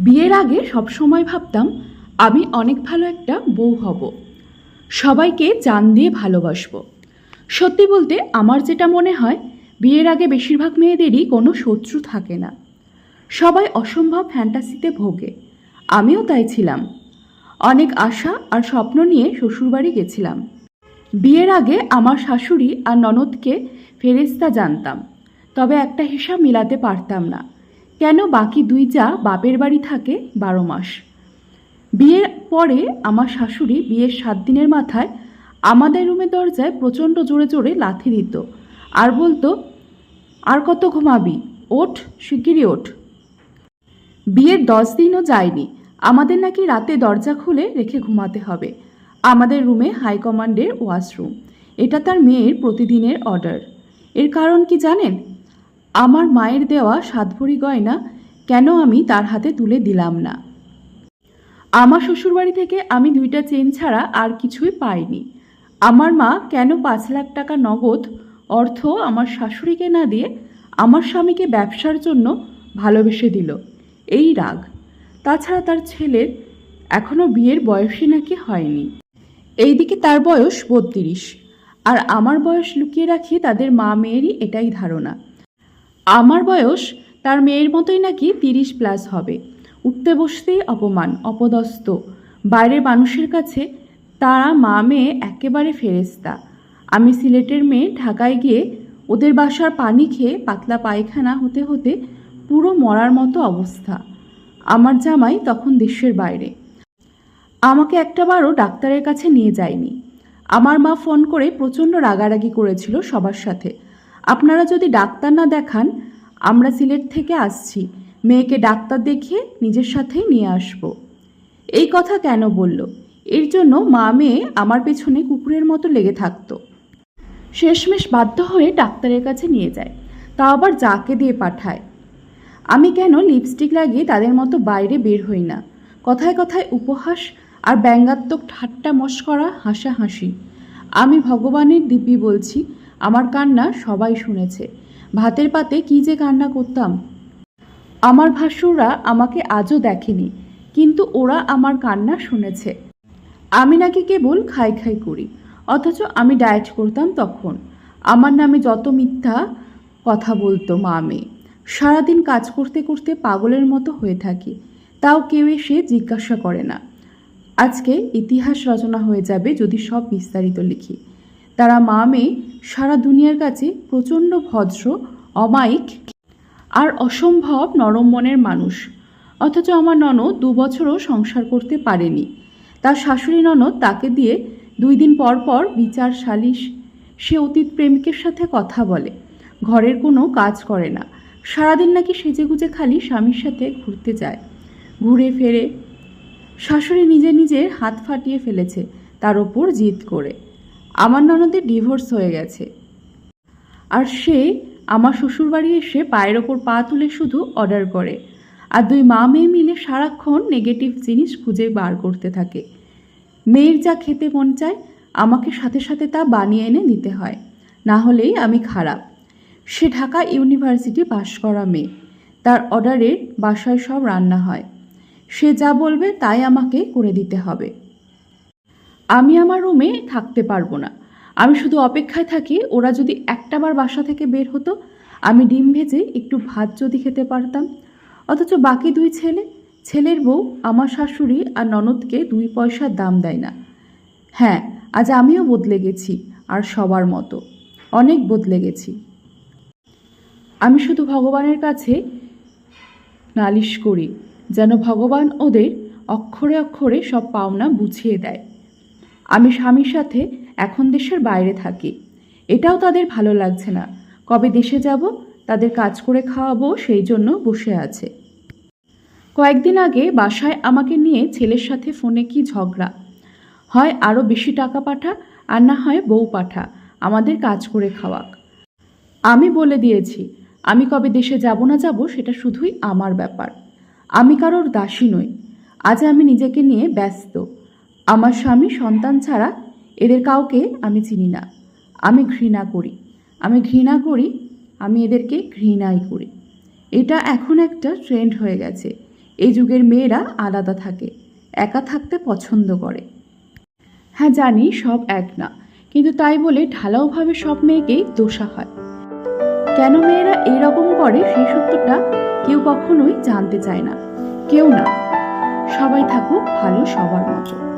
বিয়ের আগে সবসময় ভাবতাম, আমি অনেক ভালো একটা বউ হব। সবাইকে জান দিয়ে ভালোবাসবো। সত্যি বলতে আমার যেটা মনে হয়, বিয়ের আগে বেশিরভাগ মেয়েদেরই কোনো শত্রু থাকে না। সবাই অসম্ভব ফ্যান্টাসিতে ভোগে। আমিও তাই ছিলাম। অনেক আশা আর স্বপ্ন নিয়ে শ্বশুরবাড়ি গেছিলাম। বিয়ের আগে আমার শাশুড়ি আর ননদকে ফেরেস্তা জানতাম, তবে একটা হিসাব মিলাতে পারতাম না। কেন বাকি দুই যা বাপের বাড়ি থাকে বারো মাস? বিয়ের পরে আমার শাশুড়ি বিয়ের সাত দিনের মাথায় আমাদের রুমের দরজায় প্রচণ্ড জোরে জোরে লাথি দিত। আর বলতো, আর কত ঘুমাবি? ওঠ, শিগগিরই ওঠ। বিয়ের দশ দিনও যায়নি। আমাদের নাকি রাতে দরজা খুলে রেখে ঘুমাতে হবে। আমাদের রুমে হাইকমান্ডের ওয়াশরুম। এটা তার মেয়ের প্রতিদিনের অর্ডার। এর কারণ কি জানেন? আমার মায়ের দেওয়া সাতভরি গয়না কেন আমি তার হাতে তুলে দিলাম না? আমার শ্বশুরবাড়ি থেকে আমি দুইটা চেন ছাড়া আর কিছুই পাইনি। আমার মা কেন পাঁচ লাখ টাকা নগদ অর্থ আমার শাশুড়িকে না দিয়ে আমার স্বামীকে ব্যবসার জন্য ভালোবেসে দিল? এই রাগ। তাছাড়া তার ছেলের এখনও বিয়ের বয়সই নাকি হয়নি। এইদিকে তার বয়স বত্রিশ। আর আমার বয়স লুকিয়ে রাখি তাদের মা মেয়েরই এটাই ধারণা। আমার বয়স, তার মেয়ের মতোই নাকি তিরিশ প্লাস হবে। উঠতে বসতেই অপমান অপদস্ত বাইরের মানুষের কাছে তারা মা মেয়ে একেবারে ফেরেস্তা আমি সিলেটের মেয়ে ঢাকায় গিয়ে ওদের বাসার পানি খেয়ে পাতলা পায়খানা হতে হতে পুরো মরার মতো অবস্থা। আমার জামাই তখন দেশের বাইরে। আমাকে একটাবারও ডাক্তারের কাছে নিয়ে যায়নি। আমার মা ফোন করে প্রচণ্ড রাগারাগি করেছিল সবার সাথে। আপনারা যদি ডাক্তার না দেখান, আমরা সিলেট থেকে আসছি। মেয়েকে ডাক্তার দেখিয়ে নিজের সাথেই নিয়ে আসব। এই কথা কেন বলল? এর জন্য মা মেয়ে আমার পেছনে কুকুরের মতো লেগে থাকতো। শেষমেশ বাধ্য হয়ে ডাক্তারের কাছে নিয়ে যায়। তা আবার যাকে দিয়ে পাঠায়? আমি কেন লিপস্টিক লাগিয়ে তাদের মতো বাইরে বের হই না? কথায় কথায় উপহাস আর ব্যঙ্গাত্মক ঠাট্টা মস্করা হাসাহাসি। আমি ভগবানের দিব্যি বলছি আমার কান্না সবাই শুনেছে। ভাতের পাতে কী যে কান্না করতাম। আমার ভাসুররা আমাকে আজও দেখেনি, কিন্তু ওরা আমার কান্না শুনেছে। আমি নাকি কেবল খাই খাই করি, অথচ আমি ডায়েট করতাম তখন। আমার নামে যত মিথ্যা কথা বলতো মা মেয়ে সারাদিন কাজ করতে করতে পাগলের মতো হয়ে থাকি, তাও কেউ এসে জিজ্ঞাসা করে না। আজকে ইতিহাস রচনা হয়ে যাবে যদি সব বিস্তারিত লিখি। তারা মা মেয়ে সারা দুনিয়ার কাছে প্রচণ্ড ভদ্র, অমায়িক আর অসম্ভব নরম মনের মানুষ। অথচ আমার ননদ দু বছরও সংসার করতে পারেনি। তার শাশুড়ি ননদ তাকে দিয়ে দুই দিন পর পর বিচার সালিশ, সে অতীত প্রেমিকের সাথে কথা বলে। ঘরের কোনো কাজ করে না। সারাদিন নাকি সেজেগুজে খালি স্বামীর সাথে ঘুরতে যায়। ঘুরে ফেরে শাশুড়ি নিজে নিজের হাত ফাটিয়ে ফেলেছে, তার ওপর জিদ করে। আমার ননদের ডিভোর্স হয়ে গেছে। আর সে আমার শ্বশুরবাড়ি এসে পায়ের ওপর পা তুলে শুধু অর্ডার করে। আর দুই মা মেয়ে মিলে সারাক্ষণ নেগেটিভ জিনিস খুঁজে বার করতে থাকে। মেয়ের যা খেতে মন চায়, আমাকে সাথে সাথে তা বানিয়ে এনে নিতে হয়। না হলেই আমি খারাপ। সে ঢাকা ইউনিভার্সিটি পাশ করা মেয়ে। তার অর্ডারের বাসায় সব রান্না হয়। সে যা বলবে তাই আমাকে করে দিতে হবে। আমি আমার রুমে থাকতে পারব না। আমি শুধু অপেক্ষায় থাকি, ওরা যদি একটাবার বাসা থেকে বের হতো, আমি ডিম ভেজে একটু ভাত যদি খেতে পারতাম। অথচ বাকি দুই ছেলে, ছেলের বউ, আমার শাশুড়ি আর ননদকে দুই পয়সার দাম দেয় না। হ্যাঁ আজ আমিও বদলে গেছি, আর সবার মতো। অনেক বদলে গেছি। আমি শুধু ভগবানের কাছে নালিশ করি, যেন ভগবান ওদের অক্ষরে অক্ষরে সব পাওনা বুঝিয়ে দেয়। আমি স্বামীর সাথে এখন দেশের বাইরে থাকি। এটাও তাদের ভালো লাগছে না। কবে দেশে যাব, তাদের কাজ করে খাওয়াবো, সেই জন্য বসে আছে। কয়েকদিন আগে বাসায় আমাকে নিয়ে ছেলের সাথে ফোনে কি ঝগড়া। হয় আরও বেশি টাকা পাঠা, আর না হয় বউ পাঠা, আমাদের কাজ করে খাওয়াক। আমি বলে দিয়েছি, আমি কবে দেশে যাব না যাব সেটা শুধুই আমার ব্যাপার। আমি কারোর দাসী নই। আজ আমি নিজেকে নিয়ে ব্যস্ত। আমার স্বামী সন্তান ছাড়া এদের কাউকে আমি চিনি না। আমি ঘৃণা করি। আমি ঘৃণা করি, আমি এদেরকে ঘৃণাই করি। এটা এখন একটা ট্রেন্ড হয়ে গেছে। এই যুগের মেয়েরা আলাদা থাকে, একা থাকতে পছন্দ করে। হ্যাঁ জানি সব এক না, কিন্তু তাই বলে ঢালাওভাবে সব মেয়েকেই দোষা হয়। কেন মেয়েরা এরকম করে সেই সত্যটা কেউ কখনোই জানতে চায় না। কেউ না। সবাই থাকুক ভালো সবার মতো।